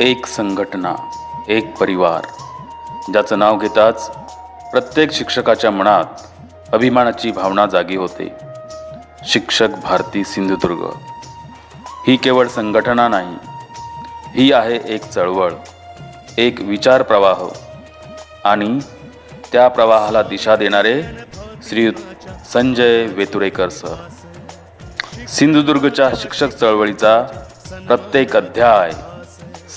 एक संघटना एक परिवार ज्याचं नाव घेताच प्रत्येक शिक्षकाच्या मनात अभिमानाची भावना जागी होते. शिक्षक भारती सिंधुदुर्ग. ही केवळ संघटना नाही ही आहे एक चळवळ एक विचार प्रवाह आणि त्या प्रवाहाला दिशा देणारे श्रीयुत संजय वेतुरेकर सर. सिंधुदुर्गच्या शिक्षक चळवळीचा प्रत्येक अध्याय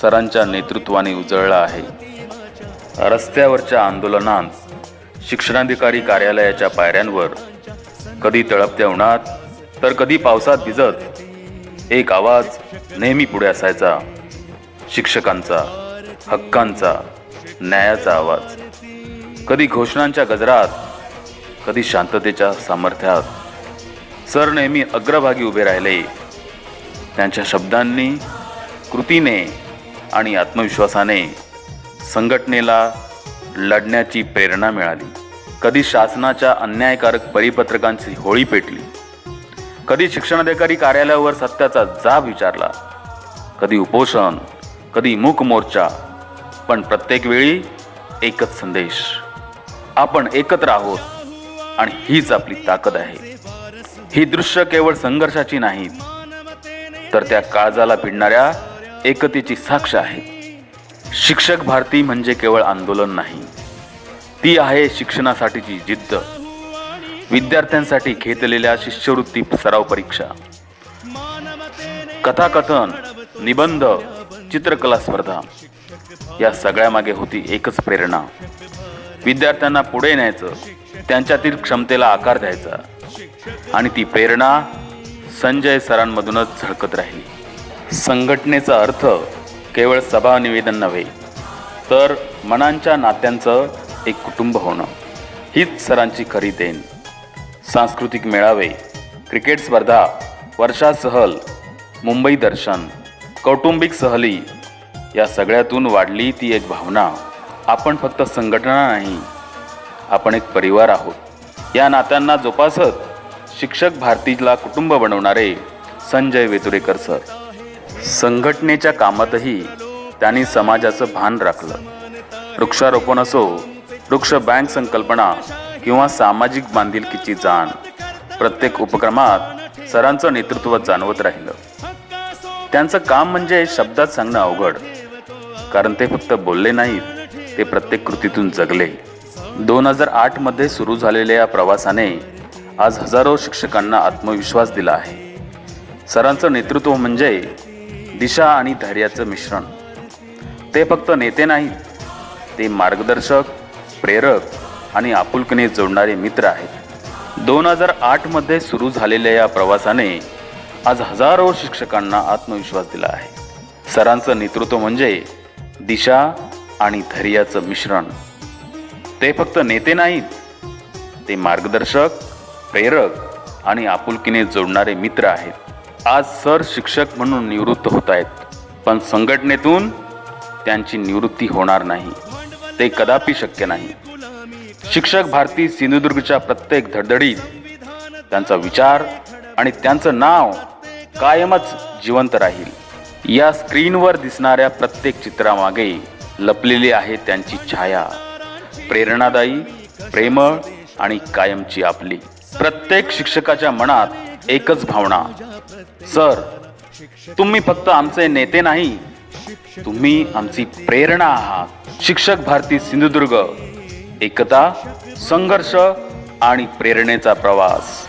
सरांच्या नेतृत्वाने उजळला आहे. रस्त्यावरच्या आंदोलनात शिक्षणाधिकारी कार्यालयाच्या पायऱ्यांवर कधी तळपत्या उन्हात तर कधी पावसात भिजत एक आवाज नेहमी पुढे असायचा. शिक्षकांचा हक्कांचा न्यायाचा आवाज. कधी घोषणांच्या गजरात कधी शांततेच्या सामर्थ्यात. सर नेहमी अग्रभागी उभे राहिले. त्यांच्या शब्दांनी कृतीने आणि आत्मविश्वासाने संघटनेला लढण्याची प्रेरणा मिळाली. कधी शासनाच्या अन्यायकारक परिपत्रकांची होळी पेटली. कधी शिक्षणाधिकारी कार्यालयावर सत्याचा जाब विचारला. कधी उपोषण कधी मूक मोर्चा पण प्रत्येक वेळी एकच संदेश. आपण एकत्र आहोत आणि हीच आपली ताकद आहे. ही दृश्य केवळ संघर्षाची नाहीत तर त्या काळजाला भिडणाऱ्या एकतेची साक्ष आहे. शिक्षक भारती म्हणजे केवळ आंदोलन नाही. ती आहे शिक्षणासाठीची जिद्द. विद्यार्थ्यांसाठी घेतलेल्या शिष्यवृत्ती सराव परीक्षा. कथाकथन निबंध चित्रकला स्पर्धा या सगळ्यामागे होती एकच प्रेरणा. विद्यार्थ्यांना पुढे न्यायचं त्यांच्यातील क्षमतेला आकार द्यायचा. आणि ती प्रेरणा संजय सरांमधूनच झळकत राहिली. संघटनेचा अर्थ केवळ सभा निवेदन नव्हे तर मनांच्या नात्यांचं एक कुटुंब होणं. हीच सरांची खरी देण. सांस्कृतिक मेळावे क्रिकेट स्पर्धा वर्षा सहल मुंबई दर्शन कौटुंबिक सहली या सगळ्यातून वाढली ती एक भावना. आपण फक्त संघटना नाही आपण एक परिवार आहोत. या नात्यांना जोपासत शिक्षक भारतीला कुटुंब बनवणारे संजय वेतुरेकर सर. संघटनेच्या कामातही त्यांनी समाजाचं भान राखलं. वृक्षारोपण असो वृक्ष बँक संकल्पना किंवा सामाजिक बांधिलकीची जाण प्रत्येक उपक्रमात सरांचं नेतृत्व जाणवत राहिलं. त्यांचं काम म्हणजे शब्दात सांगणं अवघड कारण ते फक्त बोलले नाहीत ते प्रत्येक कृतीतून जगले. दोन हजार आठमध्ये सुरू झालेल्या या प्रवासाने आज हजारो शिक्षकांना आत्मविश्वास दिला आहे. सरांचं नेतृत्व म्हणजे दिशा आणि धैर्याचं मिश्रण. ते फक्त नेते नाहीत ते मार्गदर्शक प्रेरक आणि आपुलकीने जोडणारे मित्र आहेत. दोन हजार आठमध्ये सुरू झालेल्या या प्रवासाने आज हजारो शिक्षकांना आत्मविश्वास दिला आहे. सरांचं नेतृत्व म्हणजे दिशा आणि धैर्याचं मिश्रण. ते फक्त नेते नाहीत ते मार्गदर्शक प्रेरक आणि आपुलकीने जोडणारे मित्र आहेत. आज सर शिक्षक म्हणून निवृत्त होत आहेत पण संघटनेतून त्यांची निवृत्ती होणार नाही. ते कदापि शक्य नाही. शिक्षक भारती सिंधुदुर्गच्या प्रत्येक धडधडीत त्यांचा विचार आणि त्यांचं नाव कायमच जिवंत राहील. या स्क्रीनवर दिसणाऱ्या प्रत्येक चित्रामागे लपलेली आहे त्यांची छाया. प्रेरणादायी प्रेमळ आणि कायमची आपली. प्रत्येक शिक्षकाच्या मनात एकच भावना. सर तुम्ही फक्त आमचे नेते नाही तुम्ही आमची प्रेरणा आहात. शिक्षक भारती सिंधुदुर्ग एकता संघर्ष आणि प्रेरणेचा प्रवास.